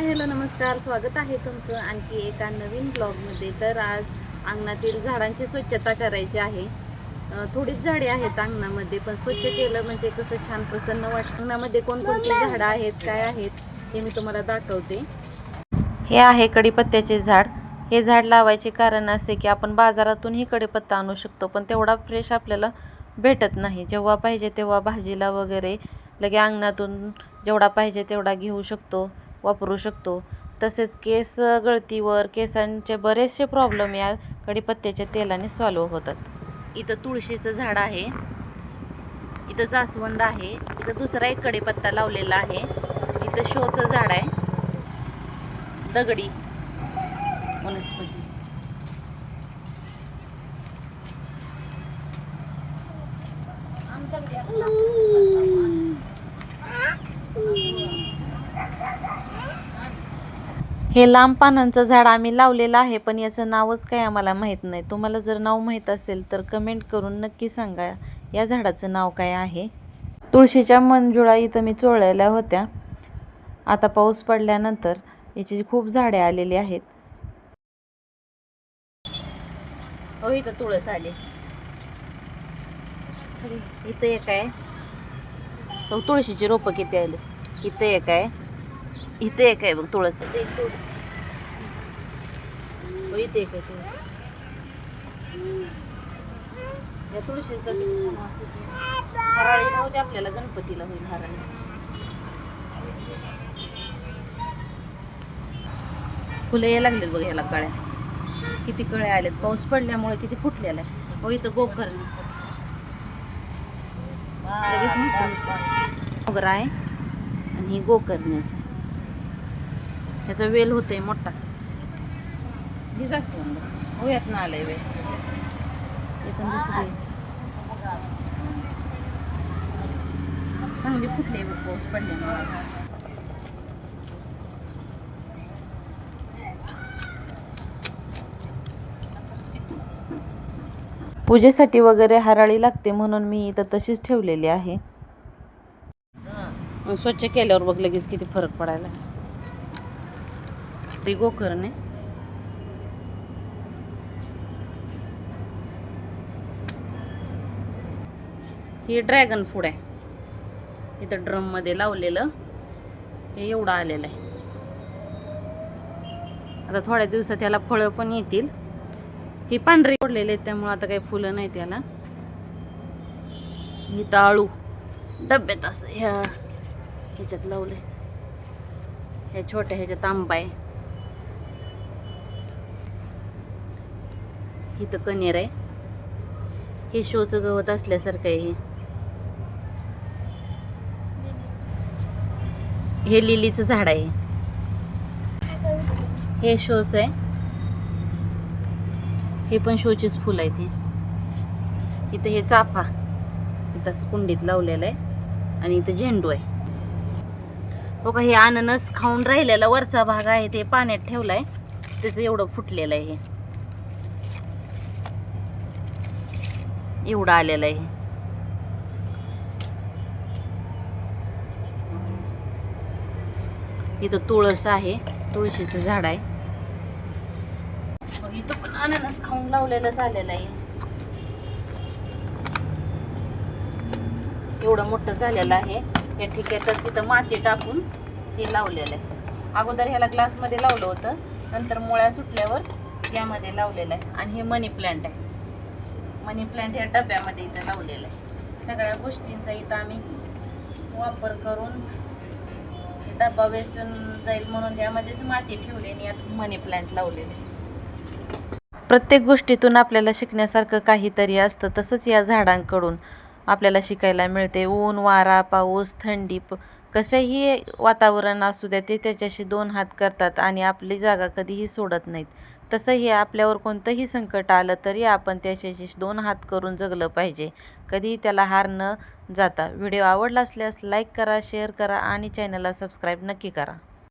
Hi hello नमस्कार. स्वागत आहे तुमचं आणखी एका नवीन ब्लॉगमध्ये. तर आज अंगणातील झाडांची स्वच्छता करायची आहे. थोडीच झाडे आहेत अंगणामध्ये पण स्वच्छ केलं म्हणजे कसं छान प्रसन्न वाटतं. अंगणामध्ये कोणकोणती झाडं आहेत काय आहेत हे मी तुम्हाला दाखवते. हे आहे कडीपत्त्याचे झाड. हे झाड लावायचे कारण असे की आपण बाजारातूनही कडीपत्ता आणू शकतो पण तेवढा फ्रेश आपल्याला भेटत नाही. जेव्हा पाहिजे तेव्हा भाजीला वगैरे लगे अंगणातून जेवढा पाहिजे तेवढा घेऊ शकतो. वापरू शकतो. तसेच केस गळतीवर केसांचे बरेचसे प्रॉब्लेम या कडीपत्त्याच्या तेलाने सॉल्व्ह होतात. इथं तुळशीचं झाड आहे. इथं जास्वंद आहे. इथं दुसरा एक कडीपत्ता लावलेला आहे. इथं शोचं झाड आहे. दगडी. वनस्पती. हे लांब पानांचं झाड आम्ही लावलेलं आहे पण याचं नावच काय आम्हाला माहीत नाही. तुम्हाला जर नाव माहीत असेल तर कमेंट करून नक्की सांगा या झाडाचं नाव काय आहे? तुळशीच्या मंजुळा इथं मी चोळलेल्या होत्या. आता पाऊस पडल्यानंतर याची खूप झाडे आलेली आहेत. हो इथं तुळस आली. इथं एक आहे. हो तुळशीची रोपं किती आली? इथं एक आहे. इथे एक आहे बघ तुळस इथे एक तुळस हो इथे एक आहे तुळस या तुळशीचं छान. हराळी आपल्याला गणपतीला होईल हराळी फुलं यायला लागलेत बघ ह्याला कळ्या किती कळ्या आल्यात पाऊस पडल्यामुळे किती फुटलेला आहे हो इथं मोठं मोगरा आहे आणि ही गोकर्ण्याचं आहे. ह्याचा वेल होतोय मोठा. जास्वंद हो यातनं आलंय वेल दुसरी चांगली फुटली बघ पाऊस पडल्यामुळे पूजेसाठी वगैरे हराळी लागते म्हणून मी इथं तशीच ठेवलेली आहे. स्वच्छ केल्यावर बघ लगेच किती फरक पडायला. ती गोकर्णे हे ड्रॅगन फूड आहे. इथं ड्रममध्ये लावलेलं. हे एवढं आलेलं आहे. आता थोड्या दिवसात त्याला फळं पण येतील. ही पांढरी पडलेली आहेत त्यामुळे आता काही फुलं नाही त्याला ही आळू. डब्यात असं ह्या ह्याच्यात लावले ह्या छोट्या ह्याच्यात आंबा आहे. इथं कनेर आहे. हे शोचं गवत असल्यासारखं आहे हे. हे लिलीचं झाड आहे. हे शोच आहे. हे पण शोचेच फुल आहे ते इथं हे चाफा. इथं असं कुंडीत लावलेलं आहे. आणि इथं झेंडू आहे. हो का हे अननस खाऊन राहिलेला वरचा भाग आहे ते पाण्यात ठेवलाय. त्याचं एवढं फुटलेलं आहे हे. एवढं आलेलं आहे. इथं तुळस आहे. तुळशीचं झाड आहे. इथं पण अननस खाऊन लावलेलं झालेलं आहे. एवढं मोठं झालेलं आहे. या ठिकाणच इथं माती टाकून ते लावलेलं आहे. अगोदर ह्याला ग्लासमध्ये लावलं होतं. नंतर मुळ्या सुटल्यावर यामध्ये लावलेलं आहे. आणि हे मनी प्लांट आहे. मनी प्लांट ह्या डब्यामध्ये इथं लावलेलं आहे. सगळ्या गोष्टींचा इथं आम्ही वापर करून डब्बा वेस्ट जाईल म्हणून त्यामध्येच माती ठेवली आणि यात मनी प्लांट लावलेले. प्रत्येक गोष्टीतून आपल्याला शिकण्यासारखं काहीतरी असतं. तसंच या झाडांकडून आपल्याला शिकायला मिळते. ऊन वारा पाऊस थंडी प कसंही वातावरण असू द्या ते त्याच्याशी दोन हात करतात आणि आपली जागा कधीही सोडत नाहीत. तसंही आपल्यावर कोणतंही संकट आलं तरी आपण त्याच्याशी दोन हात करून जगलं पाहिजे. कधीही त्याला हार न जाता व्हिडिओ आवडला असल्यास लाईक करा शेअर करा आणि चॅनलला सबस्क्राईब नक्की करा.